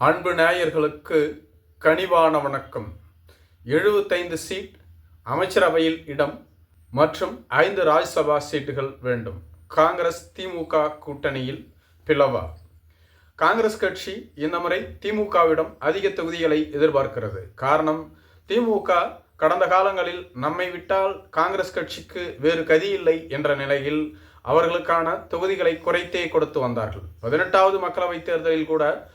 அன்பு நேயர்களுக்கு கனிவான வணக்கம். எழுபத்தைந்து சீட் அமைச்சரவையில் இடம் மற்றும் ஐந்து ராஜ்சபா சீட்டுகள் வேண்டும். காங்கிரஸ் திமுக கூட்டணியில் பிளவா. காங்கிரஸ் கட்சி இந்த முறை திமுகவிடம் அதிக தொகுதிகளை எதிர்பார்க்கிறது. காரணம் திமுக கடந்த காலங்களில் நம்மை விட்டால் காங்கிரஸ் கட்சிக்கு வேறு கதி இல்லை என்ற நிலையில் அவர்களுக்கான தொகுதிகளை குறைத்தே கொடுத்து வந்தார்கள். பதினெட்டாவது மக்களவைத் தேர்தலில் கூட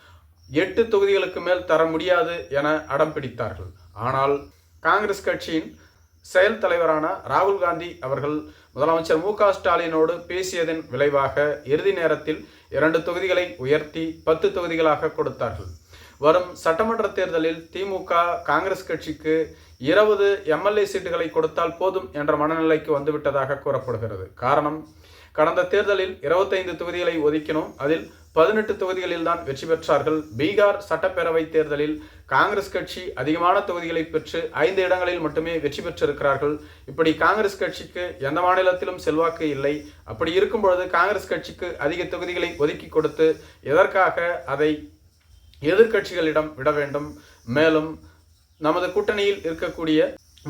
எட்டு தொகுதிகளுக்கு மேல் தர முடியாது என அடம் பிடித்தார்கள். ஆனால் காங்கிரஸ் கட்சியின் செயல் தலைவரான ராகுல் காந்தி அவர்கள் முதலமைச்சர் மு க ஸ்டாலினோடு பேசியதன் விளைவாக இறுதி நேரத்தில் இரண்டு தொகுதிகளை உயர்த்தி பத்து தொகுதிகளாக கொடுத்தார்கள். வரும் சட்டமன்ற தேர்தலில் திமுக காங்கிரஸ் கட்சிக்கு இருபது எம்எல்ஏ சீட்டுகளை கொடுத்தால் போதும் என்ற மனநிலைக்கு வந்துவிட்டதாக கூறப்படுகிறது. காரணம் கடந்த தேர்தலில் இருபத்தைந்து தொகுதிகளை ஒதுக்கினோம். அதில் பதினெட்டு தொகுதிகளில் தான் வெற்றி பெற்றார்கள். பீகார் சட்டப்பேரவை தேர்தலில் காங்கிரஸ் கட்சி அதிகமான தொகுதிகளை பெற்று ஐந்து இடங்களில் மட்டுமே வெற்றி பெற்றிருக்கிறார்கள். இப்படி காங்கிரஸ் கட்சிக்கு எந்த மாநிலத்திலும் செல்வாக்கு இல்லை. அப்படி இருக்கும் பொழுது காங்கிரஸ் கட்சிக்கு அதிக தொகுதிகளை ஒதுக்கி கொடுத்து எதற்காக அதை எதிர்க்கட்சிகளிடம் விட வேண்டும்? மேலும் நமது கூட்டணியில் இருக்கக்கூடிய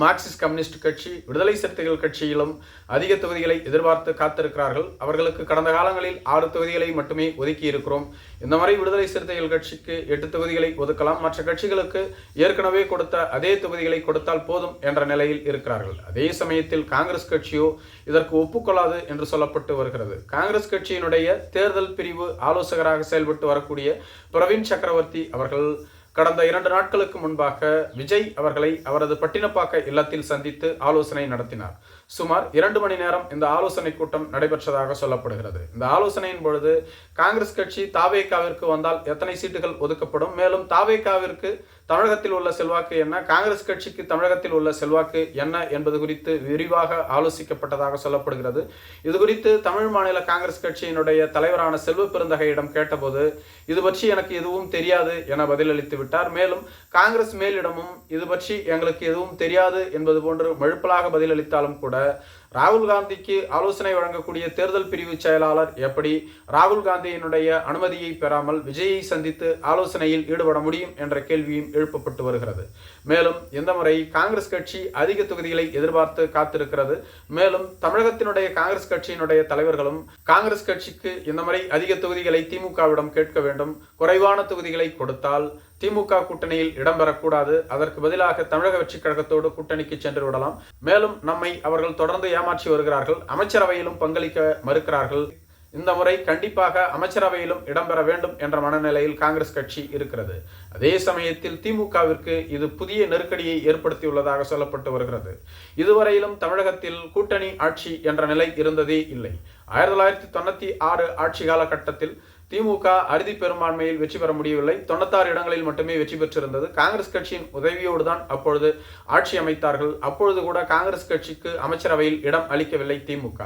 மார்க்சிஸ்ட் கம்யூனிஸ்ட் கட்சி விடுதலை சிறுத்தைகள் கட்சியிலும் அதிக தொகுதிகளை எதிர்பார்த்து காத்திருக்கிறார்கள். அவர்களுக்கு கடந்த காலங்களில் ஆறு தொகுதிகளை மட்டுமே ஒதுக்கி இருக்கிறோம். இந்த முறை விடுதலை சிறுத்தைகள் கட்சிக்கு எட்டு தொகுதிகளை ஒதுக்கலாம். மற்ற கட்சிகளுக்கு ஏற்கனவே கொடுத்த அதே தொகுதிகளை கொடுத்தால் போதும் என்ற நிலையில் இருக்கிறார்கள். அதே சமயத்தில் காங்கிரஸ் கட்சியோ இதற்கு ஒப்புக்கொள்ளாது என்று சொல்லப்பட்டு வருகிறது. காங்கிரஸ் கட்சியினுடைய தேர்தல் பிரிவு ஆலோசகராக செயல்பட்டு வரக்கூடிய பிரவீன் சக்கரவர்த்தி அவர்கள் கடந்த இரண்டு நாட்களுக்கு முன்பாக விஜய் அவர்களை அவரது பட்டினப்பாக்க இல்லத்தில் சந்தித்து ஆலோசனை நடத்தினார். சுமார் இரண்டு மணி நேரம் இந்த ஆலோசனை கூட்டம் நடைபெற்றதாக சொல்லப்படுகிறது. இந்த ஆலோசனையின் பொழுது காங்கிரஸ் கட்சி தாவேகாவிற்கு வந்தால் எத்தனை சீட்டுகள் ஒதுக்கப்படும்? மேலும் தாவேகாவிற்கு தமிழகத்தில் உள்ள செல்வாக்கு என்ன? காங்கிரஸ் கட்சிக்கு தமிழகத்தில் உள்ள செல்வாக்கு என்ன என்பது குறித்து விரிவாக ஆலோசிக்கப்பட்டதாக சொல்லப்படுகிறது. இது குறித்து தமிழ் மாநில காங்கிரஸ் கட்சியினுடைய தலைவரான செல்வ பெருந்தகையிடம் கேட்டபோது இது பற்றி எனக்கு எதுவும் தெரியாது என பதிலளித்து விட்டார். மேலும் காங்கிரஸ் மேலிடமும் இது பற்றி எங்களுக்கு எதுவும் தெரியாது என்பது போன்று மழுப்பலாக பதிலளித்தாலும் கூட ராகுல் காந்திக்கு ஆலோசனை வழங்கக்கூடிய தேர்தல் பிரிவு செயலாளர் எப்படி? ராகுல் காந்தியினுடைய அனுமதியை பெறாமல் விஜயை சந்தித்து ஆலோசனையில் ஈடுபட முடியும் என்ற கேள்வியும் எழுப்பப்பட்டு வருகிறது. மேலும் இந்த முறை காங்கிரஸ் கட்சி அதிக தொகுதிகளை எதிர்பார்த்து காத்திருக்கிறது. மேலும் தமிழகத்தினுடைய காங்கிரஸ் கட்சியினுடைய தலைவர்களும் காங்கிரஸ் கட்சிக்கு இந்த முறை அதிக தொகுதிகளை திமுகவிடம் கேட்க வேண்டும். குறைவான தொகுதிகளை கொடுத்தால் திமுக கூட்டணியில் இடம்பெறக்கூடாது. அதற்கு பதிலாக தமிழக வெற்றி கழகத்தோடு கூட்டணிக்கு சென்று விடலாம். மேலும் நம்மை அவர்கள் தொடர்ந்து ஏமாற்றி வருகிறார்கள் அமைச்சரவையிலும் பங்களிக்க மறுக்கிறார்கள். இந்த முறை கண்டிப்பாக அமைச்சரவையிலும் இடம்பெற வேண்டும் என்ற மனநிலையில் காங்கிரஸ் கட்சி இருக்கிறது. அதே சமயத்தில் திமுகவிற்கு இது புதிய நெருக்கடியை ஏற்படுத்தியுள்ளதாக சொல்லப்பட்டு வருகிறது. இதுவரையிலும் தமிழகத்தில் கூட்டணி ஆட்சி என்ற நிலை இருந்ததே இல்லை. ஆயிரத்தி தொள்ளாயிரத்தி தொண்ணூற்றி ஆறு ஆட்சி காலகட்டத்தில் திமுக அறுதி பெரும்பான்மையில் வெற்றி பெற முடியவில்லை. தொண்ணூத்தாறு இடங்களில் மட்டுமே வெற்றி பெற்றிருந்தது. காங்கிரஸ் கட்சியின் உதவியோடு தான் அப்பொழுது ஆட்சி அமைத்தார்கள். அப்பொழுது கூட காங்கிரஸ் கட்சிக்கு அமைச்சரவையில் இடம் அளிக்கவில்லை திமுக.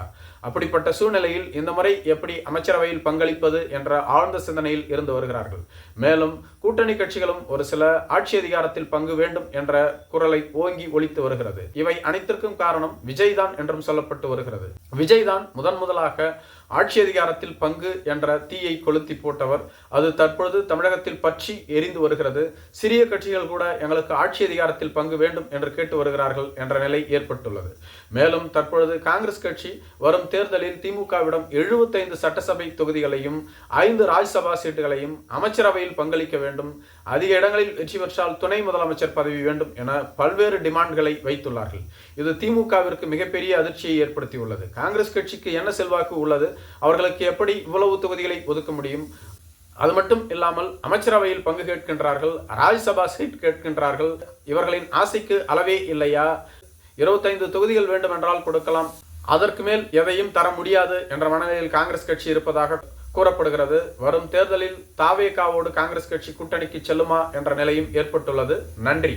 அப்படிப்பட்ட சூழ்நிலையில் இந்த முறை எப்படி அமைச்சரவையில் பங்களிப்பது என்ற ஆழ்ந்த சிந்தனையில் இருந்து வருகிறார்கள். மேலும் கூட்டணி கட்சிகளும் ஒரு சில ஆட்சி அதிகாரத்தில் பங்கு வேண்டும் என்ற குரலை ஓங்கி ஒழித்து வருகிறது. இவை அனைத்திற்கும் காரணம் விஜய் தான் என்றும் சொல்லப்பட்டு வருகிறது. விஜய் தான் முதன் முதலாக ஆட்சி அதிகாரத்தில் பங்கு என்ற தீயை கொளுத்தி போட்டவர். அது தற்பொழுது தமிழகத்தில் பற்றி எரிந்து வருகிறது. சிறிய கட்சிகள் கூட எங்களுக்கு ஆட்சி அதிகாரத்தில் பங்கு வேண்டும் என்று கேட்டு வருகிறார்கள் என்ற நிலை ஏற்பட்டுள்ளது. மேலும் தற்பொழுது காங்கிரஸ் கட்சி வரும் தேர்தலில் திமுகவிடம் எழுபத்தைந்து சட்டசபை தொகுதிகளையும் ஐந்து ராஜ்சபா சீட்டுகளையும் அமைச்சரவையில் பங்களிக்க வேண்டும். அதிக இடங்களில் வெற்றி பெற்றால் துணை முதலமைச்சர் பதவி வேண்டும் என பல்வேறு டிமாண்ட்களை வைத்துள்ளார்கள். இது திமுகவிற்கு மிகப்பெரிய அதிர்ச்சியை ஏற்படுத்தியுள்ளது. காங்கிரஸ் கட்சிக்கு என்ன செல்வாக்கு உள்ளது? அவர்களுக்கு எப்படி இவ்வளவு தொகுதிகளை ஒதுக்க முடியும்? அது மட்டும் இல்லாமல் அமைச்சரவையில் பங்கு கேட்கின்றார்கள் ராஜ்சபா சீட் கேட்கின்றார்கள். இவர்களின் ஆசைக்கு அளவே இல்லையா? இருபத்தைந்து தொகுதிகள் வேண்டும் என்றால் கொடுக்கலாம். அதற்கு மேல் எதையும் தர முடியாது என்ற மனநிலையில் காங்கிரஸ் கட்சி இருப்பதாக கூறப்படுகிறது. வரும் தேர்தலில் தாவேகாவோடு காங்கிரஸ் கட்சி கூட்டணிக்கு செல்லுமா என்ற நிலையும் ஏற்பட்டுள்ளது. நன்றி.